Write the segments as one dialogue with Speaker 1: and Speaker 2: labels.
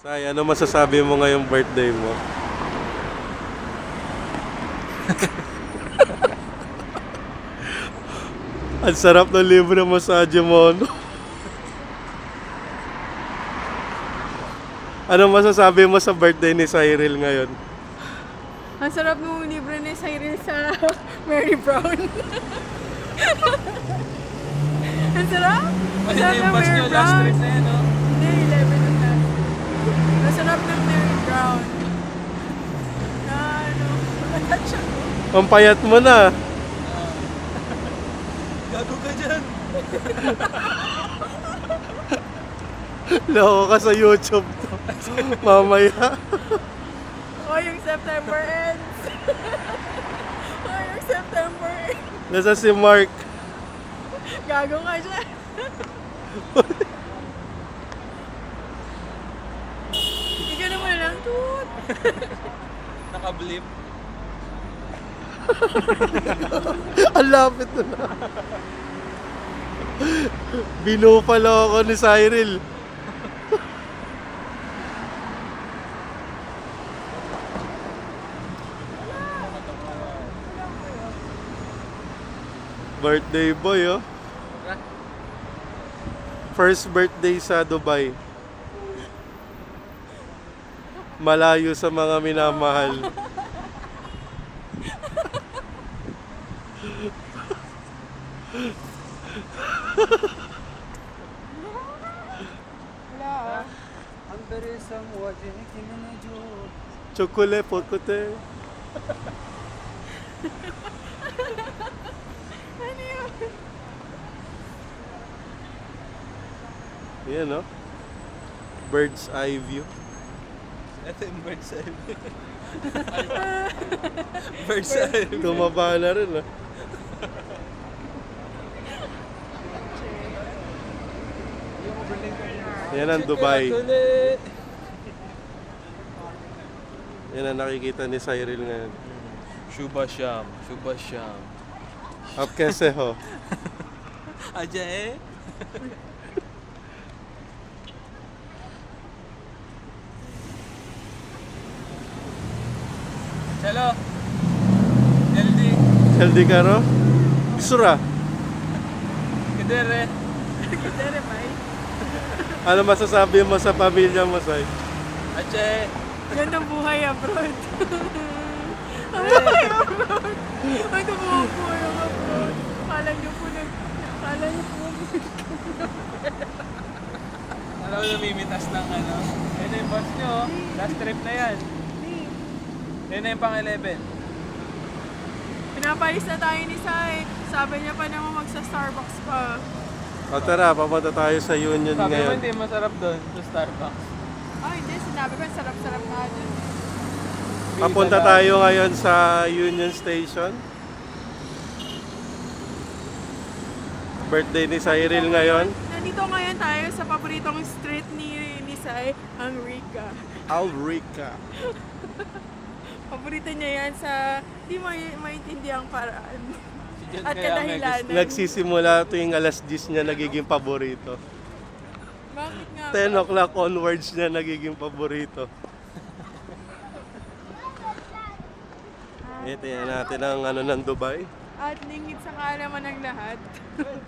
Speaker 1: Say, ano masasabi mo ngayong birthday mo? Ang sarap ng libre massage mo, no? Ano masasabi mo sa birthday ni Cyril ngayon?
Speaker 2: Ang sarap nung libre ni Cyril sa Mary Brown. Ang sarap? Ang sarap
Speaker 3: yung
Speaker 2: ng Mary Brown.
Speaker 3: trip na yan, no?
Speaker 2: Hindi, 11 na lang. Ang sarap ng Mary Brown. Na ano, matatouch ako.
Speaker 1: Ang payat mo na.
Speaker 3: Gago ka dyan.
Speaker 1: Loko ka sa YouTube to. Mamaya.
Speaker 2: Oh, yung September ends. oh, yung September ends.
Speaker 1: Nasa si Mark.
Speaker 2: Gago ka dyan. Ikaw naman lang, tut.
Speaker 3: Nakablip.
Speaker 1: Ang lapit na na. Binupalo ako ni Cyril. Birthday boy, oh. First birthday sa Dubai. Malayo sa mga minamahal.
Speaker 2: Ah.
Speaker 3: Ang beresang wajin kinanajo.
Speaker 1: Chocolate, pokote.
Speaker 2: Ano yun?
Speaker 1: Yan, no? Bird's eye view.
Speaker 3: Ito yung bird's eye view. bird's eye view.
Speaker 1: Tumaba na rin, ah. Yan ang Dubai. Yan ang nakikita ni Cyril ngayon.
Speaker 3: Shuba Sham. Shuba Sham.
Speaker 1: Up kese ho.
Speaker 3: Aja
Speaker 1: Healthy ka, no? Sura,
Speaker 3: Kedere.
Speaker 2: Kitere, bye.
Speaker 1: ano masasabi mo sa pamilya mo, Say?
Speaker 3: Aja eh.
Speaker 2: Gandang buhay abroad. Ang buhay abroad. Ang buhay buhay ang abroad. Kala niyo po nag... Kala niyo po
Speaker 3: Alam mo namimitas ng ano. Yan na yung bus nyo. oh. Last trip na yan. Yan na yung pang 11.
Speaker 2: Pinapalis na tayo ni Sai. Sabi niya pa naman magsa-Starbucks pa.
Speaker 1: O tara, papunta tayo sa Union
Speaker 3: Sabi mo
Speaker 1: ngayon.
Speaker 3: hindi masarap doon sa Starbucks.
Speaker 2: Ah, hindi. Sinabi ko, sarap-sarap na dun.
Speaker 1: Papunta tayo ngayon sa Union Station. Birthday ni Cyril ngayon.
Speaker 2: Nandito ngayon tayo sa paboritong street ni, ni Sai, ang Rica.
Speaker 1: Alrica.
Speaker 2: Paborito niya yan sa di may maintindihan paraan. At kadahilanan.
Speaker 1: Nagsisimula tuwing alas 10 niya nagiging paborito.
Speaker 2: Bakit nga
Speaker 1: 10
Speaker 2: ba?
Speaker 1: o'clock onwards niya nagiging paborito. Ito yan natin ang ano ng Dubai.
Speaker 2: At lingit sa kaalaman ng lahat.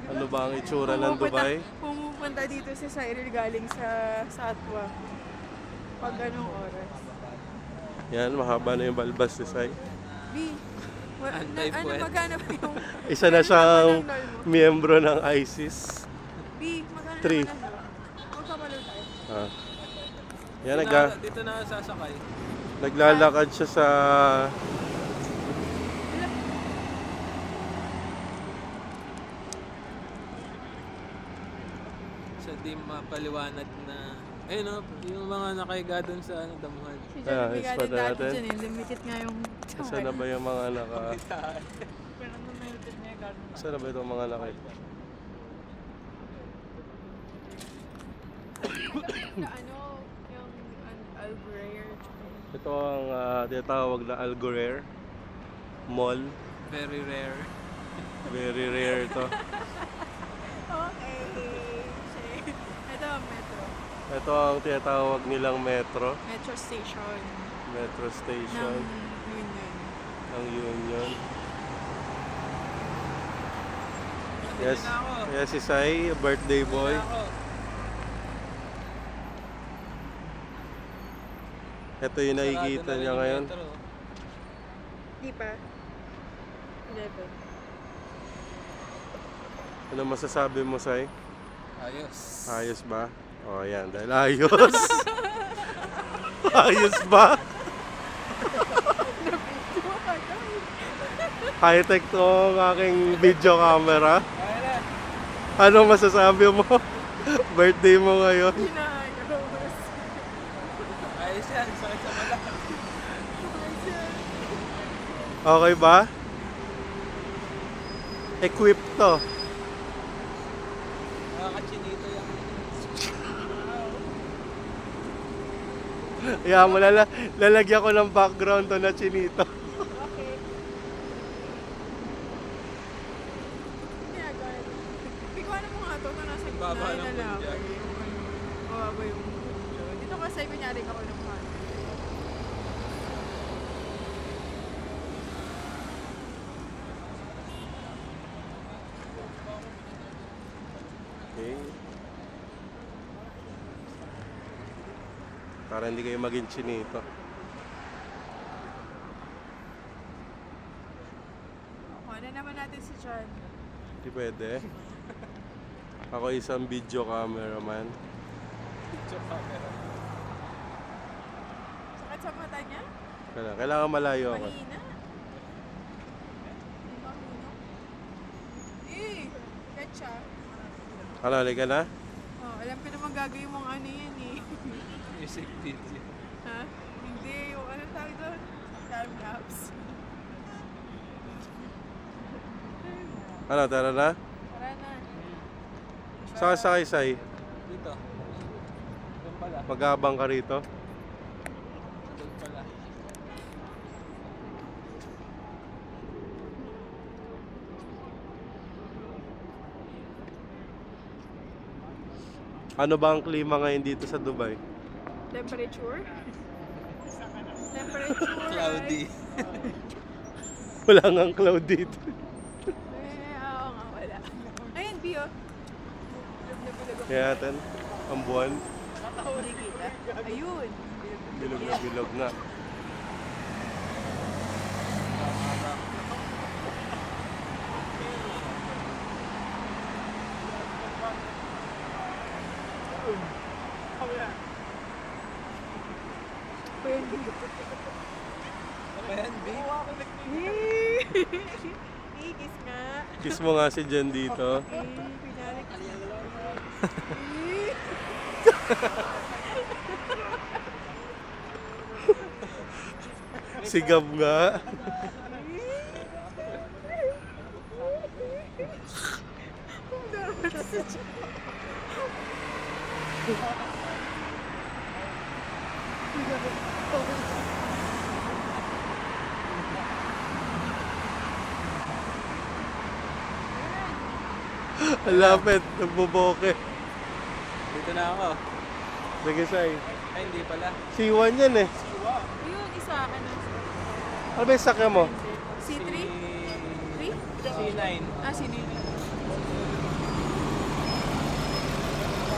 Speaker 1: Ano ba ang itsura ng
Speaker 2: Pumupunta-
Speaker 1: Dubai?
Speaker 2: Pumupunta dito si Cyril galing sa Satwa. Pag anong oras.
Speaker 1: Yan, mahaba na yung balbas ni Sai.
Speaker 2: B, wa- na, ano magkano ba yung...
Speaker 1: Isa na
Speaker 2: ano
Speaker 1: siyang miyembro ng ISIS.
Speaker 2: B, magkano
Speaker 1: Three.
Speaker 2: naman? Magkabalo tayo.
Speaker 1: Ah. Yan,
Speaker 3: Dito na- Dito na sasakay.
Speaker 1: naglalakad siya sa...
Speaker 3: Sa di mapaliwanag na... Ayun no, yung mga nakahiga doon sa ano, damuhan.
Speaker 2: Si
Speaker 1: Ah,
Speaker 2: may
Speaker 1: spot
Speaker 2: galit dati
Speaker 1: natin.
Speaker 2: dyan eh. Limited nga yung...
Speaker 1: Isa na ba yung mga naka...
Speaker 2: Pero nung limited niya yung galit.
Speaker 1: Isa na ba itong mga naka...
Speaker 2: na ano, yung an- Albrayer.
Speaker 1: Ito ang uh, tinatawag na Algorer Mall.
Speaker 3: Very rare.
Speaker 1: Very rare.
Speaker 2: Ito ang metro.
Speaker 1: Ito ang tinatawag nilang metro.
Speaker 2: Metro station
Speaker 1: Metro
Speaker 2: ng
Speaker 1: station
Speaker 2: Union.
Speaker 1: ng Union. Yes, yes si Sai, birthday boy. Ito yung nakikita niya
Speaker 3: yung
Speaker 1: ngayon.
Speaker 2: Di pa? 11.
Speaker 1: Ano masasabi mo, Sai?
Speaker 3: Ayos.
Speaker 1: Ayos ba? O, oh, yan. Dahil ayos. ayos ba? High-tech to ang aking video camera. Ano masasabi mo? Birthday mo ngayon.
Speaker 2: Inaayos.
Speaker 3: Ayos yan. Sakit sa mata.
Speaker 1: Okay ba? Equip to.
Speaker 3: Nakakachinito yung...
Speaker 1: Yeah, mo lala lalagyan ko ng background to na chinito.
Speaker 2: Okay. Ginagawa niya. Ikuha mo nga to na nasa gitna
Speaker 3: Baba ng
Speaker 2: na lang. Mababa yung punja. Dito kasi kunyari ako ng pan.
Speaker 1: Okay. Para hindi kayo maging chinito.
Speaker 2: Kuha na naman natin si John.
Speaker 1: Hindi pwede. Ako isang video cameraman.
Speaker 3: Picture camera.
Speaker 2: Sakit sa mata niya?
Speaker 1: Kailangan, kailangan malayo ako.
Speaker 2: Mahina. Eh! Ketcha.
Speaker 1: Ano, halika na?
Speaker 2: Oh, alam ko naman gagawin mong ano yan eh.
Speaker 3: Music video.
Speaker 2: ha? Hindi, yung ano tawag doon? Time lapse.
Speaker 1: Ano, tara na?
Speaker 2: Tara na.
Speaker 1: Saka sakay say.
Speaker 3: Dito. Doon pala.
Speaker 1: Magabang ka rito. Ano ba ang klima ngayon dito sa Dubai?
Speaker 2: Temperature? Temperature,
Speaker 3: Cloudy.
Speaker 1: Wala nga cloud dito.
Speaker 2: Eh, oo nga, wala. Ayun, Bio. Bilog na bilog ako.
Speaker 1: Kaya natin, ang buwan.
Speaker 2: Ayun.
Speaker 1: bilog na bilog nga.
Speaker 3: Ano yan,
Speaker 2: kiss
Speaker 1: mo nga si Jen dito. Nga. lapit, nagboboke.
Speaker 3: Dito na ako.
Speaker 1: Sige, Sai.
Speaker 3: Ay, hindi pala.
Speaker 1: C1 yan eh.
Speaker 2: Ayun, isa, ano?
Speaker 1: Ano ba yung sakya mo?
Speaker 2: C3? 3?
Speaker 3: C9.
Speaker 2: Ah, C9.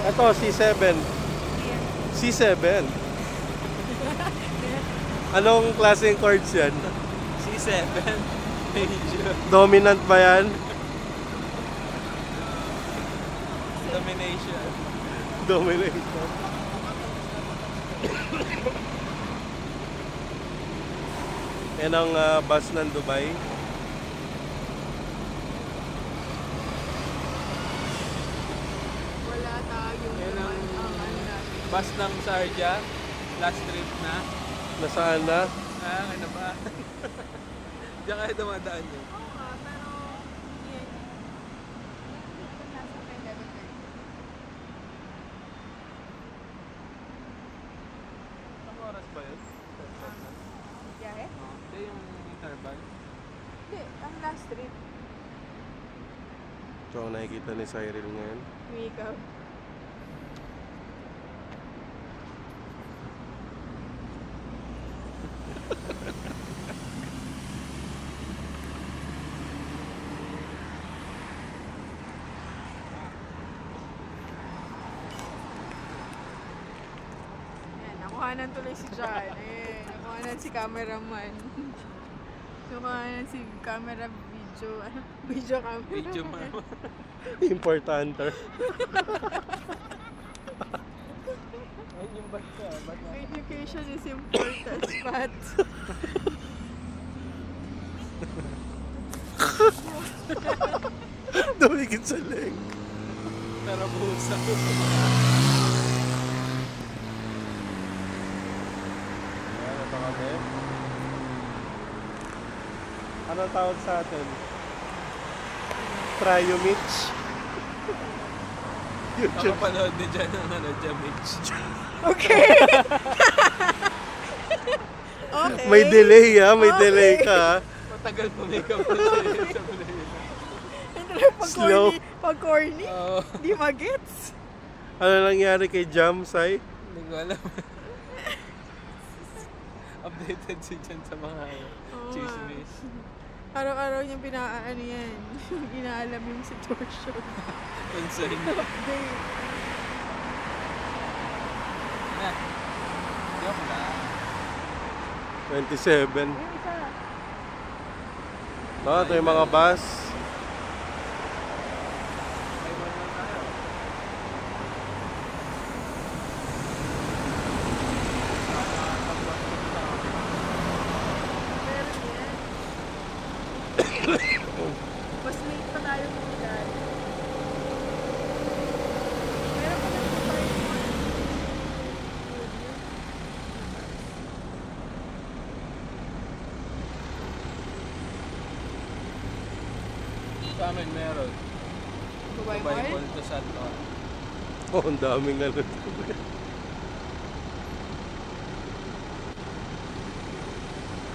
Speaker 1: Ito, C7. C7. Anong klaseng chords yan?
Speaker 3: C7. Major.
Speaker 1: Dominant ba yan?
Speaker 3: Domination.
Speaker 1: Domination. Yan ang ah, bus ng Dubai.
Speaker 2: Wala tayo.
Speaker 3: Yan ang-
Speaker 2: ano.
Speaker 3: Bus ng Sharjah. Last trip na.
Speaker 1: Nasaan na?
Speaker 3: Ah, ano ba? Diyan kayo dumadaan yun.
Speaker 1: Ito ang nakikita ni Cyril ngayon.
Speaker 2: Makeup. Nakuhanan tuloy si John. Eh, nakuhanan si cameraman. nakuhanan si camera video. Ano Video camera.
Speaker 3: Video ka. Ba't nga?
Speaker 2: Education is important, but...
Speaker 1: Dumikit sa leg.
Speaker 3: Tara busa.
Speaker 1: Ayan, ito kami. Anong tawag sa atin? Tryo Mitch.
Speaker 3: Nakapanood din dyan ng ano, Jamich.
Speaker 2: Okay! okay.
Speaker 1: May delay ha, may
Speaker 2: Okay.
Speaker 1: delay ka ha.
Speaker 3: Matagal pa may kapatid sa
Speaker 2: pag
Speaker 1: Slow.
Speaker 2: corny, pag corny,
Speaker 3: Oo.
Speaker 2: di magets.
Speaker 1: Ano nangyari kay Jam, Sai?
Speaker 3: Hindi ko alam. Updated si Jan sa mga
Speaker 2: nga.
Speaker 3: chismis.
Speaker 2: Araw-araw niya pinaano yan. Inaalam yung sitwasyon.
Speaker 3: Concern.
Speaker 2: Update.
Speaker 3: Na. Joke lang.
Speaker 1: 27.
Speaker 2: Yung isa.
Speaker 1: No, ito yung mga bus.
Speaker 3: Ay, wala na tayo.
Speaker 2: Meron yan. Mas late pa tayo mag-dad. Meron pa lang tayo
Speaker 3: Sa amin meron.
Speaker 2: Dubai
Speaker 3: Dubai
Speaker 2: Mall?
Speaker 3: Mall to Santo.
Speaker 1: Oh, ang daming ano.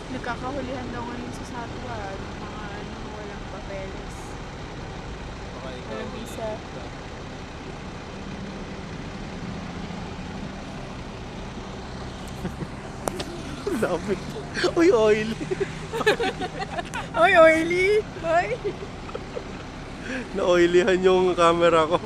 Speaker 2: Nagkakahulihan daw ngayon sa Satwa. Yung mga ano, walang papeles.
Speaker 3: Ikaw.
Speaker 2: Walang visa.
Speaker 1: Ang dami. Uy, oily.
Speaker 2: Oy, oily! Oy!
Speaker 1: Na-oilyhan yung camera ko.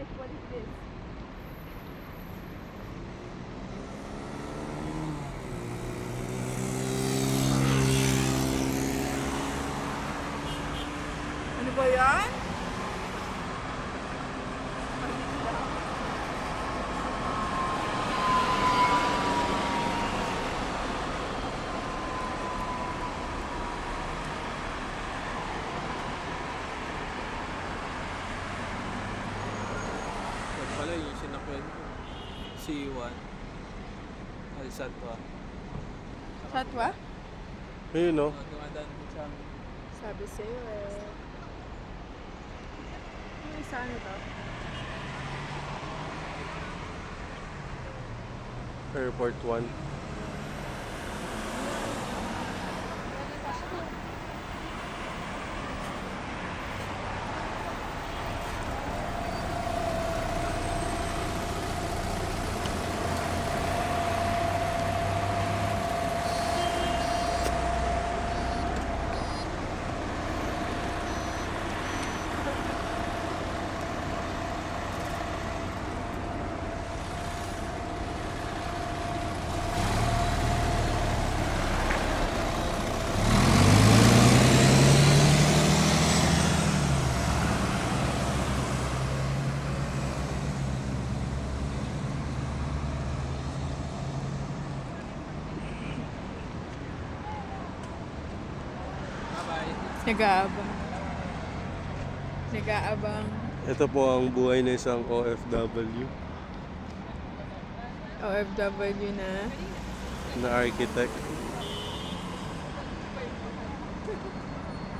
Speaker 2: This, what is this?
Speaker 3: C1. Al Santo.
Speaker 2: Satwa?
Speaker 1: Ayun no.
Speaker 3: Mga dumadaan sa amin.
Speaker 2: Sabi sa'yo eh. Ano isa ano to?
Speaker 1: Airport 1.
Speaker 2: Nag-aabang. Nag-aabang.
Speaker 1: Ito po ang buhay ng isang OFW
Speaker 2: OFW na.
Speaker 1: na architect.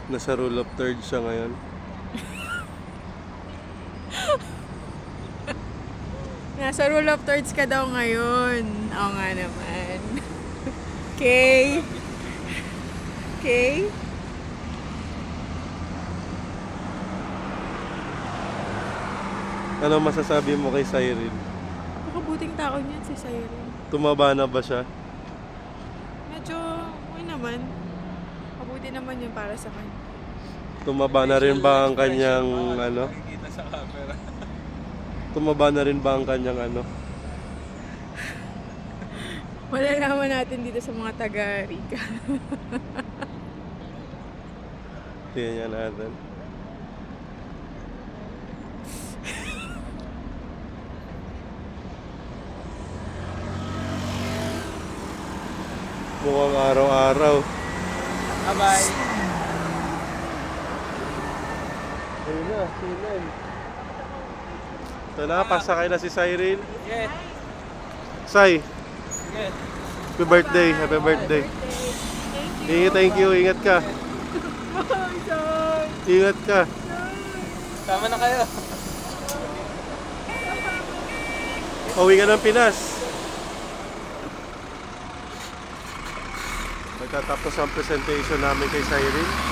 Speaker 1: Nasa rule of third siya ngayon.
Speaker 2: Nasa rule of thirds ka daw ngayon. Oo nga naman. Okay. Okay.
Speaker 1: Ano masasabi mo kay Cyril?
Speaker 2: Makabuting tao niyan si Siren.
Speaker 1: Tumaba na ba siya?
Speaker 2: Medyo, okay naman. Mabuti naman yun para sa kanya.
Speaker 1: Tumaba na rin ba ang kanyang ano?
Speaker 3: Nakikita sa camera.
Speaker 1: Tumaba na rin ba ang kanyang ano?
Speaker 2: Malalaman natin dito sa mga taga-Rica.
Speaker 1: Tingnan natin. Araw-araw.
Speaker 3: Bye-bye.
Speaker 1: Ayun na, sinan. Ito na, pasakay na si Cyril.
Speaker 3: Yeah.
Speaker 1: Say,
Speaker 3: Yeah.
Speaker 1: happy birthday, happy birthday. Ingat, thank you, ingat ka. Ingat ka.
Speaker 3: Tama na kayo.
Speaker 1: Uwi ka ng Pinas. Magtatapos ang presentation namin kay Cyril.